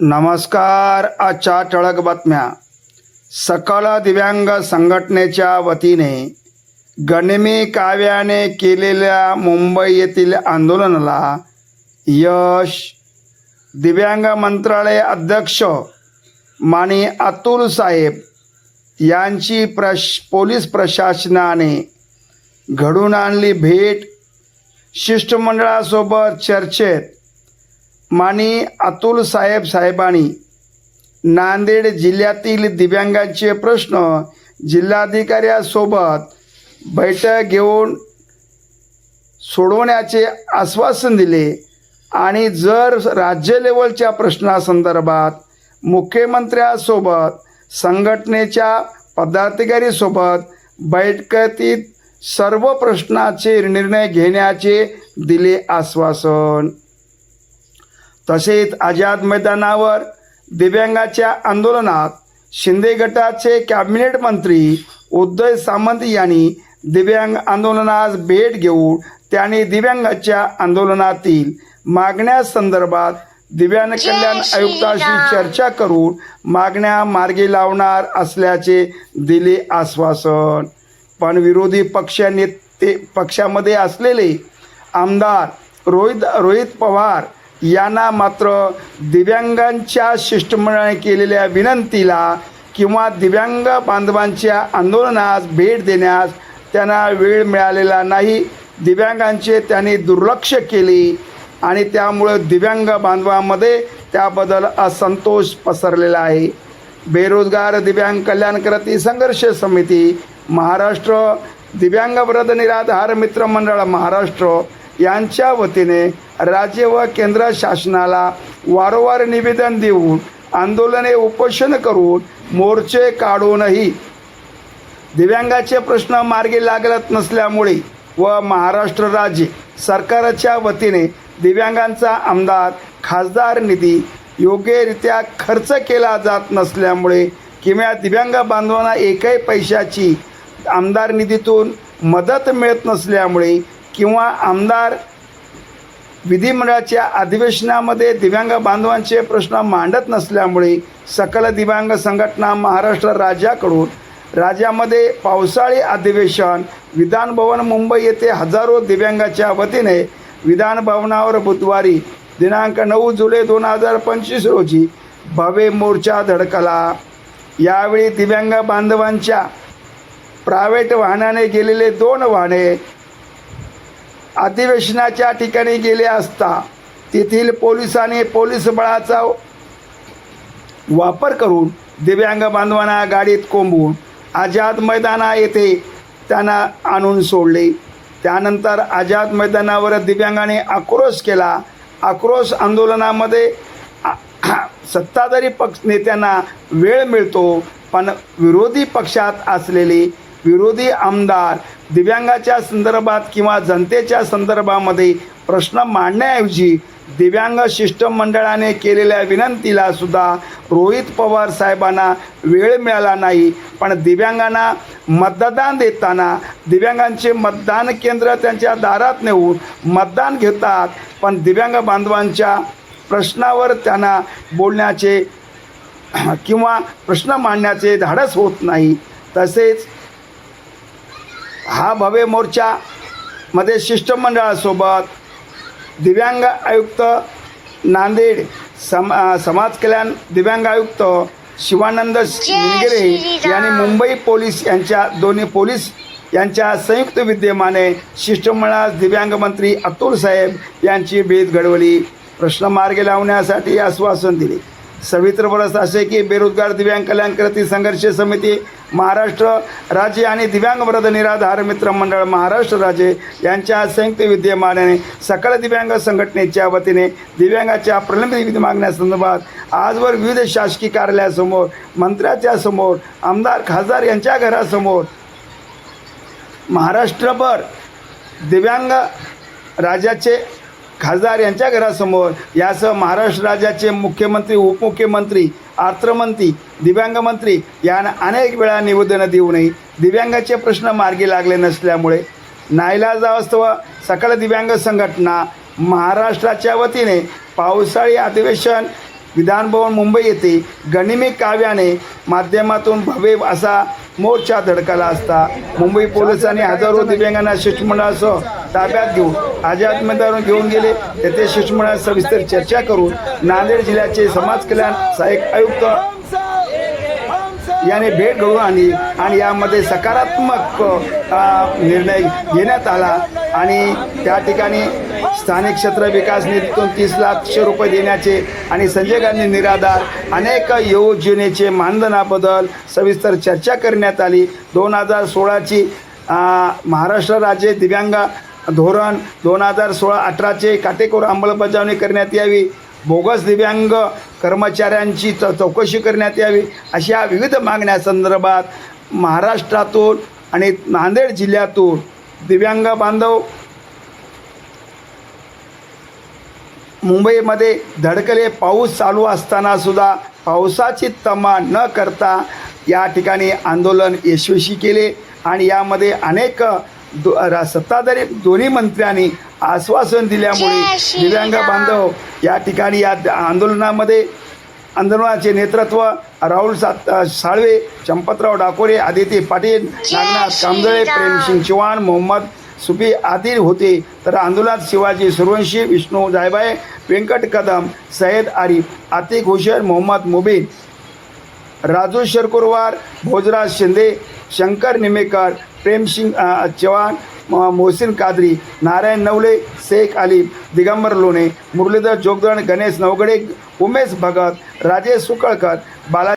नमस्कार आजच्या ठळक बातम्या. सकल दिव्यांग संघटनेच्या वतीने गणिमी काव्याने केलेल्या मुंबई येथील आंदोलनाला यश. दिव्यांग मंत्रालय अध्यक्ष माने अतुल साहेब यांची प्रश पोलीस प्रशासनाने घडून आणली भेट. शिष्टमंडळासोबत चर्चेत माने अतुल साहेब साहेबांनी नांदेड जिल्ह्यातील दिव्यांगांचे प्रश्न जिल्हाधिकाऱ्यासोबत बैठक घेऊन सोडवण्याचे आश्वासन दिले आणि जर राज्य लेवलच्या प्रश्नासंदर्भात मुख्यमंत्र्यासोबत संघटनेच्या पदाधिकारीसोबत बैठकीत सर्व प्रश्नाचे निर्णय घेण्याचे दिले आश्वासन. तसेच आझाद मैदानावर दिव्यांगाच्या आंदोलनात शिंदे गटाचे कॅबिनेट मंत्री उदय सामंत यांनी दिव्यांग आंदोलनास भेट घेऊन त्यांनी दिव्यांगाच्या आंदोलनातील मागण्यासंदर्भात दिव्यांग कल्याण आयुक्ताशी चर्चा करून मागण्या मार्गी लावणार असल्याचे दिले आश्वासन. पण विरोधी पक्ष नेते पक्षामध्ये असलेले आमदार रोहित रोहित पवार यांना मात्र दिव्यांगांच्या शिष्टमंडळाने केलेल्या विनंतीला किंवा दिव्यांग बांधवांच्या आंदोलनास भेट देण्यास त्यांना वेळ मिळालेला नाही. दिव्यांगांचे त्यांनी दुर्लक्ष केले आणि त्यामुळं दिव्यांग बांधवांमध्ये त्याबद्दल असंतोष पसरलेला आहे. बेरोजगार दिव्यांग कल्याणकरती संघर्ष समिती महाराष्ट्र दिव्यांग व्रत निराधार मित्र मंडळ महाराष्ट्र यांच्या वतीने राज्य व केंद्र शासनाला वारंवार निवेदन देऊन आंदोलने उपोषण करून मोर्चे काढूनही दिव्यांगाचे प्रश्न मार्गी लागत नसल्यामुळे व महाराष्ट्र राज्य सरकारच्या वतीने दिव्यांगांचा आमदार खासदार निधी योग्यरित्या खर्च केला जात नसल्यामुळे किंवा दिव्यांग बांधवांना एकही पैशाची आमदार निधीतून मदत मिळत नसल्यामुळे किंवा आमदार विधिमंडळाच्या अधिवेशनामध्ये दिव्यांग बांधवांचे प्रश्न मांडत नसल्यामुळे सकल दिव्यांग संघटना महाराष्ट्र राज्याकडून राज्यामध्ये पावसाळी अधिवेशन विधानभवन मुंबई येथे हजारो दिव्यांगाच्या वतीने विधानभवनावर बुधवारी दिनांक नऊ जुलै दोन हजार पंचवीस रोजी भव्य मोर्चा धडकला. यावेळी दिव्यांग बांधवांच्या प्रायव्हेट वाहनाने गेलेले दोन वाहने अधिवेशनाच्या ठिकाणी गेले असता तेथील पोलिसांनी पोलीस बळाचा वापर करून दिव्यांग बांधवांना गाडीत कोंबून आझाद मैदाना येथे त्यांना आणून सोडले. त्यानंतर आझाद मैदानावर दिव्यांगाने आक्रोश केला. आक्रोश आंदोलनामध्ये सत्ताधारी पक्ष नेत्यांना वेळ मिळतो पण विरोधी पक्षात असलेले विरोधी आमदार दिव्यांगाच्या संदर्भात किंवा जनतेच्या संदर्भामध्ये प्रश्न मांडण्याऐवजी दिव्यांग शिष्टमंडळाने केलेल्या विनंतीला सुद्धा रोहित पवार साहेबांना वेळ मिळाला नाही. पण दिव्यांगांना मतदान देताना दिव्यांगांचे मतदान केंद्र त्यांच्या दारात नेऊन मतदान घेतात. पण दिव्यांग बांधवांच्या प्रश्नावर त्यांना बोलण्याचे किंवा प्रश्न मांडण्याचे धाडस होत नाही. तसेच हा भव्य मोर्चा मध्ये शिष्टमंडळासोबत दिव्यांग आयुक्त नांदेड सम समाज कल्याण दिव्यांग आयुक्त शिवानंद निंगरे यांनी मुंबई पोलीस यांच्या दोन्ही पोलीस यांच्या संयुक्त विद्यमाने शिष्टमंडळास दिव्यांग मंत्री अतुल साहेब यांची भेट घडवली. प्रश्न मार्गी लावण्यासाठी आश्वासन दिले. सवित्र बरस असे की बेरोजगार दिव्यांग कल्याण करती संघर्ष समिती महाराष्ट्र राज्य आणि दिव्यांग वृद्ध निराधार मित्र मंडळ महाराष्ट्र राज्य यांच्या संयुक्त विद्यमानाने सकल दिव्यांग संघटनेच्या वतीने दिव्यांगाच्या प्रलंबित विविध मागण्यासंदर्भात आजवर विविध शासकीय कार्यालयासमोर मंत्र्याच्या समोर आमदार खासदार यांच्या घरासमोर महाराष्ट्रभर दिव्यांग राज्याचे खासदार यांच्या घरासमोर यासह महाराष्ट्र राज्याचे मुख्यमंत्री उपमुख्यमंत्री अर्थमंत्री दिव्यांग मंत्री यांना अनेक वेळा निवेदनं देऊनही दिव्यांगाचे प्रश्न मार्गी लागले नसल्यामुळे नाईलाजावस्तव सकल दिव्यांग संघटना महाराष्ट्राच्या वतीने पावसाळी अधिवेशन विधानभवन मुंबई येथे गणिमी काव्याने माध्यमातून भव्य असा मोर्चा धडकला असता मुंबई पोलिसांनी हजारो दिव्यांगांना शिष्टमंडळासह ताब्यात घेऊन आझाद मैदानावर घेऊन गेले. तेथे शिष्टमंडळात सविस्तर चर्चा करून नांदेड जिल्ह्याचे समाज कल्याण सहाय्यक आयुक्त याने भेट घडून आणली आणि यामध्ये सकारात्मक निर्णय घेण्यात आला. आणि त्या ठिकाणी स्थानिक क्षेत्र विकास निधीतून तीस लाखशे रुपये देण्याचे आणि संजय गांधी निराधार अनेक योजनेचे मानधनाबद्दल सविस्तर चर्चा करण्यात आली. दोन हजार सोळाची महाराष्ट्र राज्य दिव्यांग धोरण दोन हजार सोळा अठराचे काटेकोर अंमलबजावणी करण्यात यावी. बोगस दिव्यांग कर्मचाऱ्यांची च चौकशी करण्यात यावी अशा विविध मागण्यासंदर्भात महाराष्ट्रातून आणि नांदेड जिल्ह्यातून दिव्यांग बांधव मुंबईमध्ये धडकले. पाऊस चालू असताना सुद्धा पावसाची तमा न करता या ठिकाणी आंदोलन यशस्वी केले आणि यामध्ये अनेक दो सत्ताधारी दोन्ही मंत्र्यांनी आश्वासन दिल्यामुळे. दिव्यांग बांधव या ठिकाणी या आंदोलनामध्ये आंदोलनाचे नेतृत्व राहुल सात साळवे चंपतराव डाकोरे आदिती पाटील नागनाथ श्रीराम. प्रेमसिंग चव्हाण मोहम्मद सुफी आदिल होते तर आंदोलनात शिवाजी सुरवंशी विष्णू जायबाय व्यंकट कदम सय्यद आरिफ आतिक हुसेन मोहम्मद मुबीन राजू शरकुरवार भोजराज शिंदे शंकर निमेकर प्रेमसिंग चव्हाण मोहसिन कादरी नारायण नवले शेख अली दिगंबर लोणे मुरलीधर जोगदण गणेश नवगडे उमेश भगत राजेश सुकळकर बाला